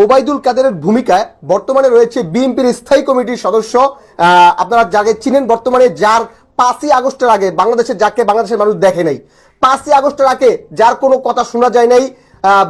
ওবায়দুল কাদেরের ভূমিকায় বর্তমানে রয়েছে বিএনপির স্থায়ী কমিটির সদস্য। আপনারা যাকে চিনেন বর্তমানে যার পাঁচই আগস্টের আগে বাংলাদেশের যাকে বাংলাদেশের মানুষ দেখে নাই। পাঁচই আগস্টের আগে যার কোনো কথা শোনা যায় নাই।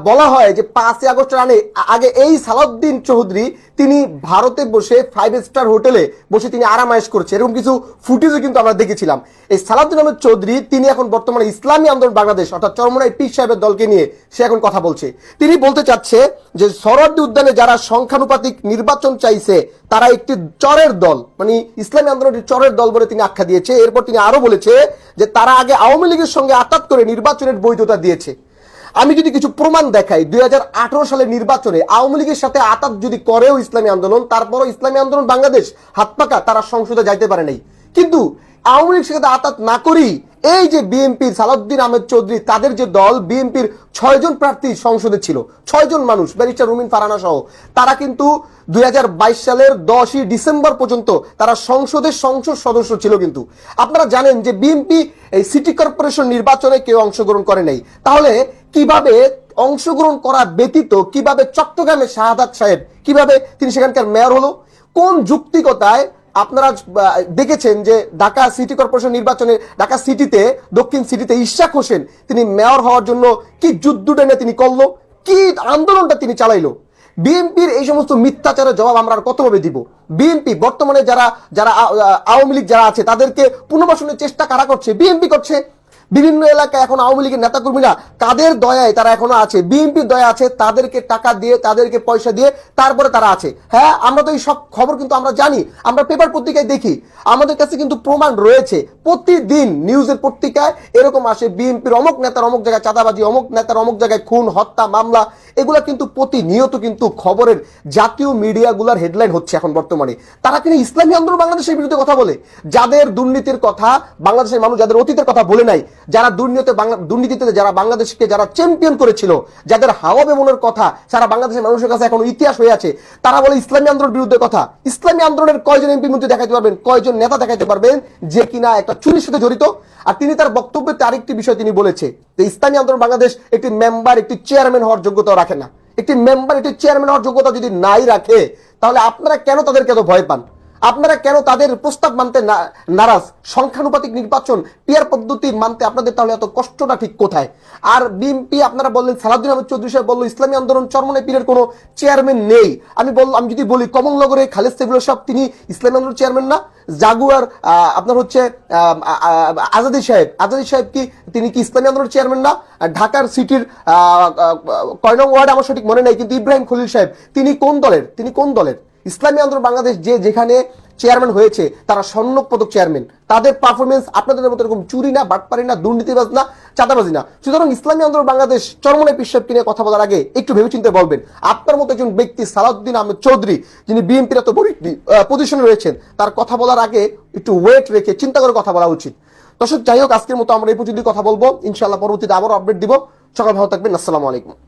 বলা হয় যে পাঁচই আগস্টের আগে আগে এই সালাউদ্দিন চৌধুরী তিনি ভারতে বসে ফাইভ স্টার হোটেলে বসে তিনি আরামায়েশ করছে এরকম কিছু ফুটেজও কিন্তু আমরা দেখেছিলাম। এই সালাউদ্দিন আহমেদ চৌধুরী, তিনি এখন বর্তমানে ইসলামী আন্দোলন বাংলাদেশ, অর্থাৎ চরমনাই পীর সাহেবের দলকে নিয়ে সে এখন কথা বলছে। তিনি বলতে চাচ্ছে যে সরওয়ার্দী উদ্যানে যারা সংখ্যানুপাতিক নির্বাচন চাইছে, তারা একটি চরের দল মানে ইসলামী আন্দোলনের চরের দল বলে তিনি আখ্যা দিয়েছে। এরপর তিনি আরও বলেছে যে তারা আগে আওয়ামী লীগের সঙ্গে আতাত করে নির্বাচনের বৈধতা দিয়েছে। আমি যদি কিছু প্রমাণ দেখাই দু হাজার আঠারো সালের নির্বাচনে আওয়ামী লীগের সাথে আতাত যদি করেও ইসলামী আন্দোলন, তারপরও ইসলামী আন্দোলন বাংলাদেশ হাত পাকা, তারা সংসদে যাইতে পারে নাই। কিন্তু আওয়ামী লীগের সাথে আতাত না করি এই যে বিএনপির সালাউদ্দিন আহমেদ চৌধুরী, তাদের যে দল বিএনপির ছয়জন প্রার্থী সংসদে ছিল ছয়জন মানুষ, ব্যারিস্টার রুমিন ফারানা সহ, তারা কিন্তু দুই হাজার বাইশ সালের দশই ডিসেম্বর পর্যন্ত তারা সংসদের সংসদ সদস্য ছিল কিন্তু। আপনারা জানেন যে বিএনপি এই সিটি কর্পোরেশন নির্বাচনে কেউ অংশগ্রহণ করে নাই। তাহলে কীভাবে অংশগ্রহণ করা ব্যতীত কীভাবে চট্টগ্রামে শাহাদাত সাহেব, কীভাবে তিনি সেখানকার মেয়র হলো, কোন যুক্তিকতায় আপনারা দেখেছেন যে ঢাকা সিটি কর্পোরেশন নির্বাচনে, ঢাকা সিটিতে, দক্ষিণ সিটিতে ইশাক হোসেন, তিনি মেয়র হওয়ার জন্য কি যুদ্ধ টেনে তিনি করল? কি আন্দোলনটা তিনি চালাইলো? বিএনপির এই সমস্ত মিথ্যাচারের জবাব আমরা কতভাবে দিব? বিএনপি বর্তমানে যারা যারা আওয়ামী লীগ যারা আছে, তাদেরকে পুনর্বাসনের চেষ্টা কারা করছে? বিএনপি করছে। বিভিন্ন এলাকায় এখন আওয়ামী লীগের নেতাকর্মীরা, কাদের দয়ায় তারা এখনও আছে? বিএনপির দয়া আছে, তাদেরকে টাকা দিয়ে, তাদেরকে পয়সা দিয়ে তারপরে তারা আছে। হ্যাঁ আমরা তো এই সব খবর কিন্তু আমরা জানি। আমরা পেপার পত্রিকায় দেখি। আমাদের কাছে কিন্তু প্রমাণ রয়েছে। প্রতিদিন নিউজের পত্রিকায় এরকম আসে, বিএনপির অমুক নেতার অমুক জায়গায় চাঁদাবাজি, অমুক নেতার অমুক জায়গায় খুন, হত্যা, মামলা, এগুলা কিন্তু প্রতিনিয়ত কিন্তু খবরের জাতীয় মিডিয়াগুলোর হেডলাইন হচ্ছে এখন বর্তমানে। তারা কিন্তু ইসলামী আন্দোলন বাংলাদেশের বিরুদ্ধে কথা বলে? যাদের দুর্নীতির কথা বাংলাদেশের মানুষ যাদের অতীতের কথা বলে নাই, যারা দুর্নীতি বাংলা, দুর্নীতিতে যারা বাংলাদেশকে যারা চ্যাম্পিয়ন করেছিল, যাদের হাওয়া বেমনের কথা সারা বাংলাদেশের মানুষের কাছে এখন ইতিহাস হয়ে আছে। তারা বলে ইসলামী আন্দোলনের বিরুদ্ধে কথা। ইসলামী আন্দোলনের কয়জন এমপি মন্ত্রী দেখাতে পারবেন? কয়জন নেতা দেখাতে পারবেন? যে কিনা একটা চুরির সাথে জড়িত। আর তিনি তার বক্তব্যে আরেকটি বিষয় তিনি বলেছে, যে ইসলামী আন্দোলন বাংলাদেশ একটি মেম্বার একটি চেয়ারম্যান হওয়ার যোগ্যতা রাখে না। একটি মেম্বার একটি চেয়ারম্যান হওয়ার যোগ্যতা যদি নাই রাখে, তাহলে আপনারা কেন তাদেরকে এত ভয় পান? আপনারা কেন তাদের প্রস্তাব মানতে নারাজ? সংখ্যানুপাতিক নির্বাচন পিয়ার পদ্ধতি মানতে আপনাদের তাহলে এত কষ্টটা ঠিক কোথায়? আর বিএনপি আপনারা বললেন সালাউদ্দিন আহমেদ চৌধুরী সাহেব বলল ইসলামী আন্দোলন চরমনে পীরের কোনো চেয়ারম্যান নেই। আমি বল আমি যদি বলি কমলনগরে খালেদ সেগুলো সব তিনি ইসলামী আন্দোলন চেয়ারম্যান না। জাগুয়ার আপনার হচ্ছে আজাদি সাহেব। আজাদি সাহেব কি তিনি কি ইসলামী আন্দোলন চেয়ারম্যান না? ঢাকার সিটির আহ, আহ, কয় নং ওয়ার্ড আমার সঠিক মনে নেই কিন্তু ইব্রাহিম খলিল সাহেব তিনি কোন দলের? তিনি কোন দলের? ইসলামী আন্দোলন বাংলাদেশ যে যেখানে চেয়ারম্যান হয়েছে, তারা স্বর্ণ পদক চেয়ারম্যান তাদের পারফরমেন্স আপনাদের মতো এরকম চুরি না, বাটপারি না, দুর্নীতিবাজ না, চাঁদাবাজি না। সুতরাং ইসলামী আন্দোলন বাংলাদেশ চরমনে পিসাবকে নিয়ে কথা বলার আগে একটু ভেবেচিন্তে বলবেন, আপনার মতো একজন ব্যক্তি সালাউদ্দিন আহমেদ চৌধুরী, যিনি বিএনপির এত পজিশনে রয়েছেন, তার কথা বলার আগে একটু ওয়েট রেখে চিন্তা করে কথা বলা উচিত। দর্শক, যাই হোক, আজকের মতো আমরা এই পর্যন্ত কথা বলব। ইনশাআল্লাহ পরবর্তীতে আবারও আপডেট দিব। সকাল ভালো থাকবেন। আসসালামু আলাইকুম।